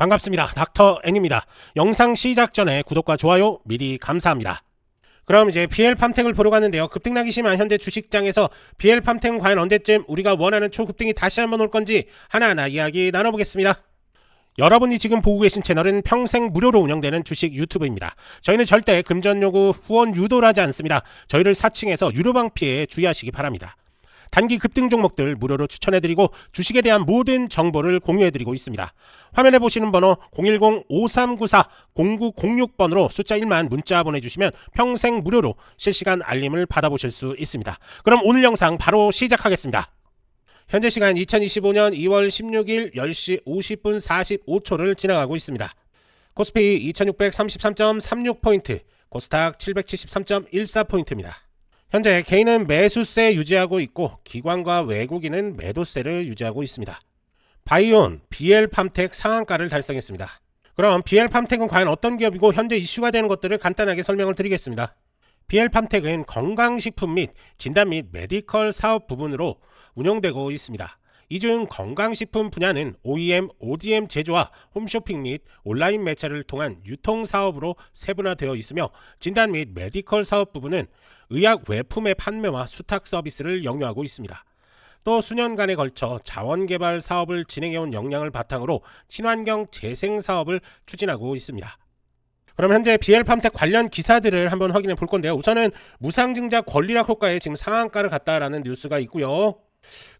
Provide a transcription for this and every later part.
반갑습니다. 닥터 N입니다. 영상 시작 전에 구독과 좋아요 미리 감사합니다. 그럼 이제 BL 팜택을 보러 갔는데요. 급등락이 심한 현재 주식장에서 BL 팜택은 과연 언제쯤 우리가 원하는 초급등이 다시 한번 올 건지 하나하나 이야기 나눠보겠습니다. 여러분이 지금 보고 계신 채널은 평생 무료로 운영되는 주식 유튜브입니다. 저희는 절대 금전 요구 후원 유도를 하지 않습니다. 저희를 사칭해서 유료방 피해 주의하시기 바랍니다. 단기 급등 종목들 무료로 추천해드리고 주식에 대한 모든 정보를 공유해드리고 있습니다. 화면에 보시는 번호 010-5394-0906번으로 숫자 1만 문자 보내주시면 평생 무료로 실시간 알림을 받아보실 수 있습니다. 그럼 오늘 영상 바로 시작하겠습니다. 현재 시간 2025년 2월 16일 10시 50분 45초를 지나가고 있습니다. 코스피 2633.36포인트, 코스닥 773.14포인트입니다. 현재 개인은 매수세 유지하고 있고 기관과 외국인은 매도세를 유지하고 있습니다. 바이온, BL 팜텍 상한가를 달성했습니다. 그럼 BL 팜텍은 과연 어떤 기업이고 현재 이슈가 되는 것들을 간단하게 설명을 드리겠습니다. BL 팜텍은 건강식품 및 진단 및 메디컬 사업 부분으로 운영되고 있습니다. 이 중 건강식품 분야는 OEM, ODM 제조와 홈쇼핑 및 온라인 매체를 통한 유통 사업으로 세분화되어 있으며 진단 및 메디컬 사업 부분은 의약 외품의 판매와 수탁 서비스를 영유하고 있습니다. 또 수년간에 걸쳐 자원 개발 사업을 진행해온 역량을 바탕으로 친환경 재생 사업을 추진하고 있습니다. 그럼 현재 BL 팜텍 관련 기사들을 한번 확인해 볼 건데요. 우선은 무상증자 권리락 효과에 지금 상한가를 갔다라는 뉴스가 있고요.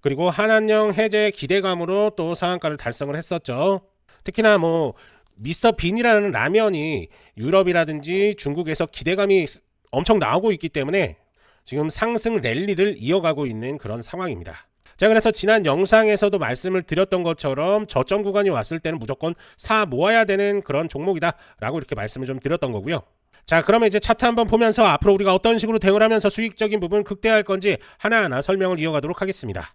그리고 한한령 해제 기대감으로 또 상한가를 달성을 했었죠. 특히나 뭐 미스터 빈이라는 라면이 유럽이라든지 중국에서 기대감이 엄청 나오고 있기 때문에 지금 상승 랠리를 이어가고 있는 그런 상황입니다. 자 그래서 지난 영상에서도 말씀을 드렸던 것처럼 저점 구간이 왔을 때는 무조건 사 모아야 되는 그런 종목이다 라고 이렇게 말씀을 좀 드렸던 거고요. 자 그러면 이제 차트 한번 보면서 앞으로 우리가 어떤 식으로 대응을 하면서 수익적인 부분 극대화할 건지 하나하나 설명을 이어가도록 하겠습니다.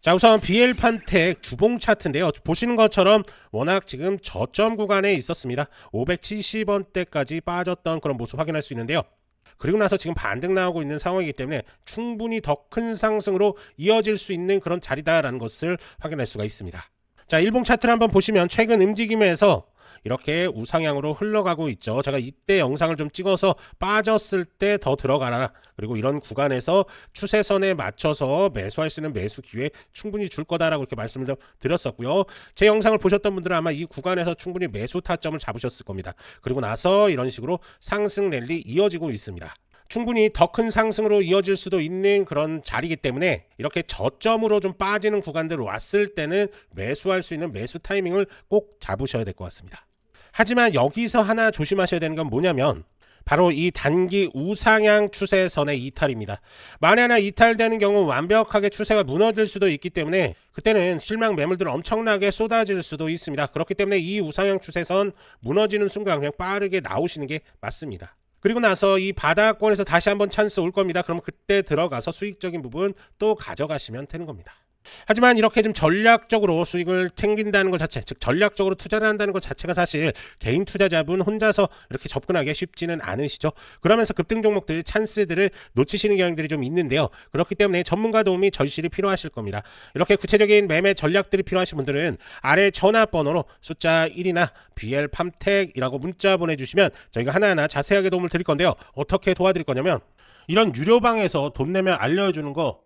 자 우선 BL 판텍 주봉 차트인데요. 보시는 것처럼 워낙 지금 저점 구간에 있었습니다. 570원대까지 빠졌던 그런 모습 확인할 수 있는데요. 그리고 나서 지금 반등 나오고 있는 상황이기 때문에 충분히 더 큰 상승으로 이어질 수 있는 그런 자리다라는 것을 확인할 수가 있습니다. 자, 일봉 차트를 한번 보시면 최근 움직임에서 이렇게 우상향으로 흘러가고 있죠. 제가 이때 영상을 좀 찍어서 빠졌을 때 더 들어가라. 그리고 이런 구간에서 추세선에 맞춰서 매수할 수 있는 매수 기회 충분히 줄 거다라고 이렇게 말씀을 좀 드렸었고요. 제 영상을 보셨던 분들은 아마 이 구간에서 충분히 매수 타점을 잡으셨을 겁니다. 그리고 나서 이런 식으로 상승 랠리 이어지고 있습니다. 충분히 더 큰 상승으로 이어질 수도 있는 그런 자리이기 때문에 이렇게 저점으로 좀 빠지는 구간들 왔을 때는 매수할 수 있는 매수 타이밍을 꼭 잡으셔야 될 것 같습니다. 하지만 여기서 하나 조심하셔야 되는 건 뭐냐면 바로 이 단기 우상향 추세선의 이탈입니다. 만에 하나 이탈되는 경우 완벽하게 추세가 무너질 수도 있기 때문에 그때는 실망 매물들 엄청나게 쏟아질 수도 있습니다. 그렇기 때문에 이 우상향 추세선 무너지는 순간 그냥 빠르게 나오시는 게 맞습니다. 그리고 나서 이 바닥권에서 다시 한번 찬스 올 겁니다. 그럼 그때 들어가서 수익적인 부분 또 가져가시면 되는 겁니다. 하지만 이렇게 좀 전략적으로 수익을 챙긴다는 것 자체, 즉 전략적으로 투자를 한다는 것 자체가 사실 개인 투자자분 혼자서 이렇게 접근하기 쉽지는 않으시죠. 그러면서 급등 종목들 찬스들을 놓치시는 경향들이 좀 있는데요. 그렇기 때문에 전문가 도움이 절실히 필요하실 겁니다. 이렇게 구체적인 매매 전략들이 필요하신 분들은 아래 전화번호로 숫자 1이나 BL 팜텍이라고 문자 보내주시면 저희가 하나하나 자세하게 도움을 드릴 건데요. 어떻게 도와드릴 거냐면 이런 유료방에서 돈 내면 알려주는 거